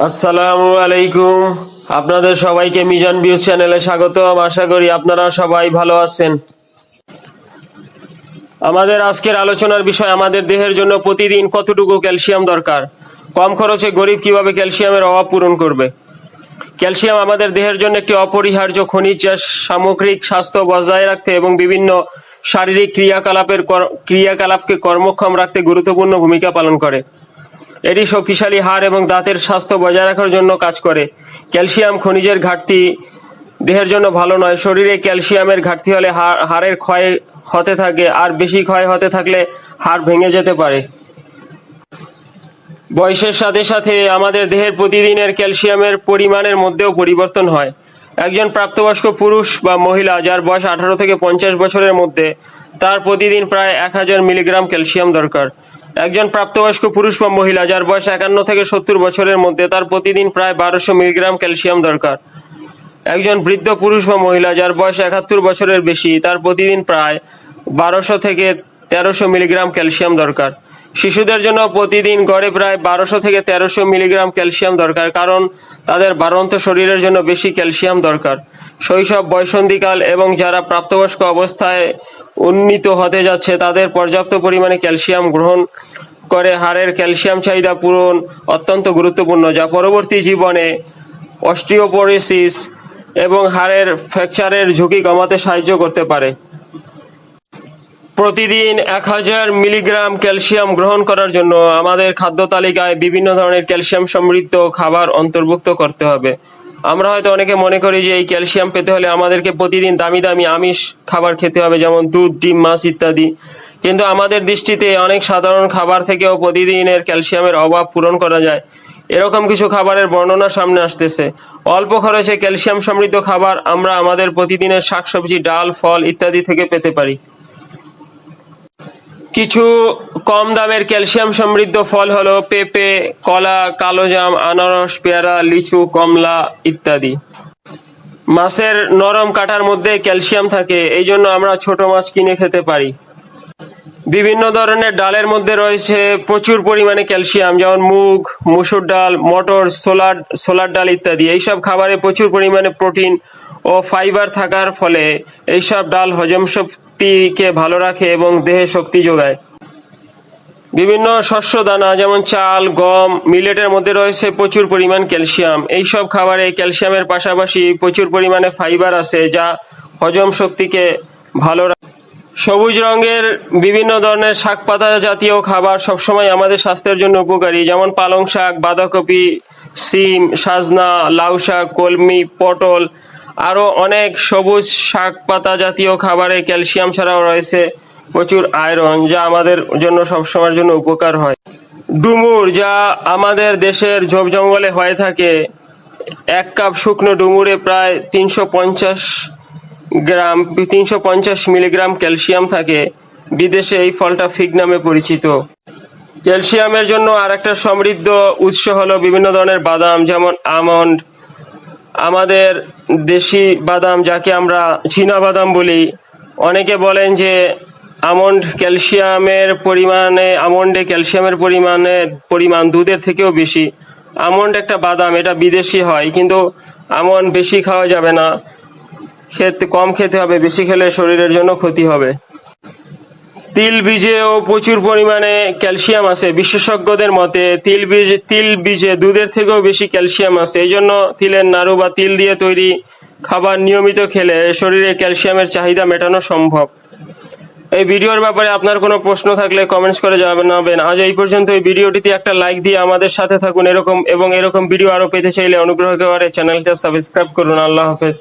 আসসালামু আলাইকুম। আপনাদের সবাইকে মিজান ভিউজ চ্যানেলে স্বাগতম। আশা করি আপনারা সবাই ভালো আছেন। আমাদের আজকের আলোচনার বিষয় আমাদের দেহের জন্য প্রতিদিন কতটুকু ক্যালসিয়াম দরকার? কম খরচে গরিব কীভাবে ক্যালসিয়ামের অভাব পূরণ করবে? ক্যালসিয়াম আমাদের দেহের জন্য একটি অপরিহার্য খনিজ যা সামগ্রিক স্বাস্থ্য বজায় রাখতে এবং বিভিন্ন শারীরিক ক্রিয়াকলাপের কর- ক্রিয়াকলাপকে কর্মক্ষম রাখতে গুরুত্বপূর্ণ ভূমিকা পালন করে। এটি শক্তিশালী হাড় এবং দাঁতের স্বাস্থ্য বজায় রাখার জন্য কাজ করে। ক্যালসিয়াম খনিজের ঘাটতি দেহের জন্য ভালো নয়। শরীরে ক্যালসিয়ামের ঘাটতি হলে হাড়- হাড়ের ক্ষয় হতে থাকে আর বেশি ক্ষয় হতে থাকলে হাড় ভেঙে যেতে পারে। বয়সের সাথে সাথে আমাদের দেহের প্রতিদিনের ক্যালসিয়ামের পরিমাণের মধ্যেও পরিবর্তন হয়। একজন প্রাপ্তবয়স্ক পুরুষ বা মহিলা যার বয়স আঠারো থেকে পঞ্চাশ বছরের মধ্যে, তার প্রতিদিন প্রায় এক হাজার মিলিগ্রাম ক্যালসিয়াম দরকার। একজন প্রাপ্তবয়স্ক পুরুষ বা মহিলা যার বয়স একান্ন থেকে সত্তর বছরের মধ্যে, তার প্রতিদিন প্রায় বারোশো মিলিগ্রাম ক্যালসিয়াম দরকার। একজন বৃদ্ধ পুরুষ বা মহিলা যার বয়স একাত্তর বছরের বেশি, তার প্রতিদিন প্রায় বারোশো থেকে তেরোশো মিলিগ্রাম ক্যালসিয়াম দরকার। শিশুদের জন্য প্রতিদিন গড়ে প্রায় বারোশো থেকে তেরোশো মিলিগ্রাম ক্যালসিয়াম দরকার, কারণ তাদের বাড়ন্ত শরীরের জন্য বেশি ক্যালসিয়াম দরকার। শৈশব, বয়সন্ধিকাল এবং যারা প্রাপ্তবয়স্ক অবস্থায় উন্নীত হতে যাচ্ছে। তাদের পর্যাপ্ত পরিমাণে ক্যালসিয়াম গ্রহণ করে, হাড়ের ক্যালসিয়াম চাহিদা পূরণ অত্যন্ত গুরুত্বপূর্ণ, যা পরবর্তী জীবনে অস্টিওপোরোসিস এবং হাড়ের ফ্র্যাকচারের ঝুঁকি কমাতে সাহায্য করতে পারে। প্রতিদিন এক হাজার মিলিগ্রাম ক্যালসিয়াম গ্রহণ করার জন্য আমাদের খাদ্য তালিকায় বিভিন্ন ধরনের ক্যালসিয়াম সমৃদ্ধ খাবার অন্তর্ভুক্ত করতে হবে। আমরা হয়তো অনেকে মনে করি যে এই ক্যালসিয়াম পেতে হলে আমাদেরকে প্রতিদিন দামি দামি আমিষ খাবার খেতে হবে, যেমন দুধ, ডিম, মাছ ইত্যাদি। কিন্তু আমাদের দৃষ্টিতে অনেক সাধারণ খাবার থেকেও প্রতিদিনের ক্যালসিয়ামের অভাব পূরণ করা যায়। এরকম কিছু খাবারের বর্ণনা সামনে আসতেছে। অল্প খরচে ক্যালসিয়াম সমৃদ্ধ খাবার আমরা আমাদের প্রতিদিনের শাকসবজি, ডাল, ফল ইত্যাদি থেকে পেতে পারি। কিছু কম দামের ক্যালসিয়াম সমৃদ্ধ ফল হলো পেঁপে, কলা কালোজাম আনারস, পেয়ারা, লিচু, কমলা ইত্যাদি। মাছের নরম কাটার মধ্যে ক্যালসিয়াম থাকে, এই জন্য আমরা ছোট মাছ কিনে খেতে পারি। বিভিন্ন ধরনের ডালের মধ্যে রয়েছে প্রচুর পরিমাণে ক্যালসিয়াম, যেমন মুগ, মুসুর ডাল, মটর, সোলার সোলার ডাল ইত্যাদি। এইসব খাবারে প্রচুর পরিমাণে প্রোটিন ও ফাইবার থাকার ফলে এইসব ডাল হজম শক্তিকে ভালো রাখে এবং দেহে শক্তি যোগায়। বিভিন্ন শস্য দানা যেমন চাল, গম, মিলেটের মধ্যে রয়েছে প্রচুর পরিমাণ ক্যালসিয়াম। এইসব খাবারে ক্যালসিয়ামের পাশাপাশি প্রচুর পরিমাণে ফাইবার আছে যা হজম শক্তিকে ভালো সবুজ রঙের বিভিন্ন ধরনের শাক পাতা জাতীয় খাবার সবসময় আমাদের স্বাস্থ্যের জন্য উপকারী, যেমন পালং শাক, বাঁধাকপি, সিম, সাজনা, লাউ শাক, কলমি, পটল আরও অনেক সবুজ শাক পাতা জাতীয় খাবারে ক্যালসিয়াম ছাড়াও রয়েছে প্রচুর আয়রন, যা আমাদের জন্য সবসময়ের জন্য উপকার হয়। ডুমুর, যা আমাদের দেশের ঝোপ জঙ্গলে হয়ে থাকে। এক কাপ শুকনো ডুমুরে প্রায় তিনশো পঞ্চাশ গ্রাম, তিনশো পঞ্চাশ মিলিগ্রাম ক্যালসিয়াম থাকে। বিদেশে এই ফলটা ফিগ নামে পরিচিত। ক্যালসিয়ামের জন্য আর একটা সমৃদ্ধ উৎস হলো বিভিন্ন ধরনের বাদাম, যেমন আমন্ড আমাদের দেশি বাদাম, যাকে আমরা চীনা বাদাম বলি, অনেকে বলেন যে আমন্ড ক্যালসিয়ামের পরিমাণে, আমন্ডে ক্যালসিয়ামের পরিমাণে, পরিমাণ দুধের থেকেও বেশি। আমন্ড একটা বাদাম, এটা বিদেশি হয়, কিন্তু আমন্ড বেশি খাওয়া যাবে না। খেতে, কম খেতে হবে, বেশি খেলে শরীরের জন্য ক্ষতি হবে। তিল বীজেও প্রচুর পরিমাণে ক্যালসিয়াম আছে। বিশেষজ্ঞদের মতে তিল বীজ, তিল বীজে দুধের থেকেও বেশি ক্যালসিয়াম আছে। এই জন্য তিলের নাড়ু বা তিল দিয়ে তৈরি খাবার নিয়মিত খেলে শরীরে ক্যালসিয়ামের চাহিদা মেটানো সম্ভব। এই ভিডিওর ব্যাপারে আপনার কোনো প্রশ্ন থাকলে কমেন্টস করে জানাবেন। আজ এই পর্যন্ত এই ভিডিওটিতে একটা লাইক দিয়ে আমাদের সাথে থাকুন এরকম এবং এরকম ভিডিও আরও পেতে চাইলে অনুগ্রহ করে চ্যানেলটা সাবস্ক্রাইব করুন। আল্লাহ হাফেজ।